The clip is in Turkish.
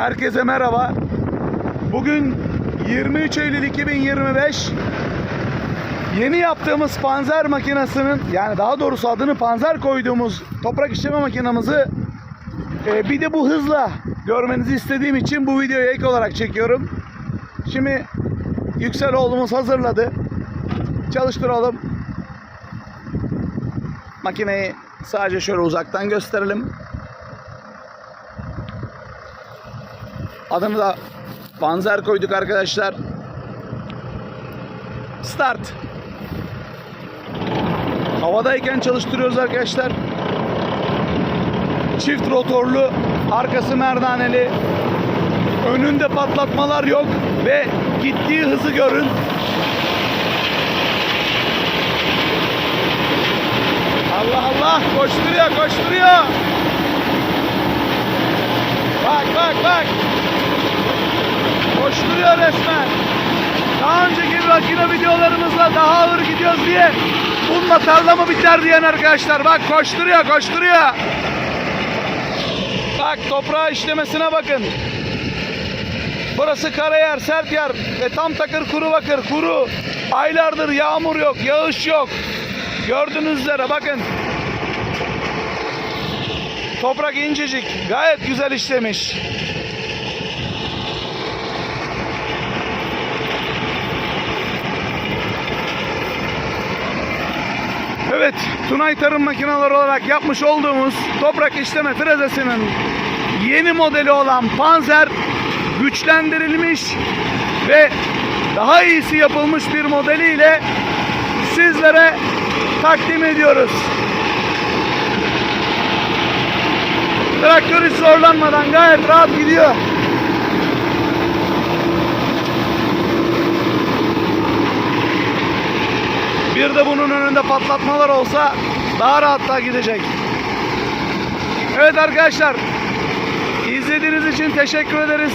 Herkese merhaba. Bugün 23 Eylül 2025. Yeni yaptığımız panzer makinesinin yani daha doğrusu adını panzer koyduğumuz toprak işleme makinamızı e, bir de bu hızla görmenizi istediğim için bu videoyu ek olarak çekiyorum. Şimdi Yüksel oğlumuz hazırladı. Çalıştıralım. Makineyi sadece şöyle uzaktan gösterelim. Adını da panzer koyduk arkadaşlar. Start. Havadayken çalıştırıyoruz arkadaşlar. Çift rotorlu, arkası merdaneli. Önünde patlatmalar yok ve gittiği hızı görün. Allah Allah koşturuyor koşturuyor. Bak bak bak. Koşturuyor resmen. Daha önceki makine videolarımızla daha ağır gidiyoruz diye bununla tarla mı biter diyen arkadaşlar. Bak koşturuyor koşturuyor. Bak toprağı işlemesine bakın. Burası karayer, sert yer ve tam takır kuru bakır, kuru. Aylardır yağmur yok, yağış yok. Gördüğünüz üzere bakın. Toprak incecik, gayet güzel işlemiş. Evet, Tunay Tarım Makineleri olarak yapmış olduğumuz toprak işleme frezesinin yeni modeli olan Panzer güçlendirilmiş ve daha iyisi yapılmış bir modeliyle sizlere takdim ediyoruz. Traktör hiç zorlanmadan gayet rahat gidiyor. Bir de bunun önünde patlatmalar olsa daha rahat da gidecek. Evet arkadaşlar izlediğiniz için teşekkür ederiz.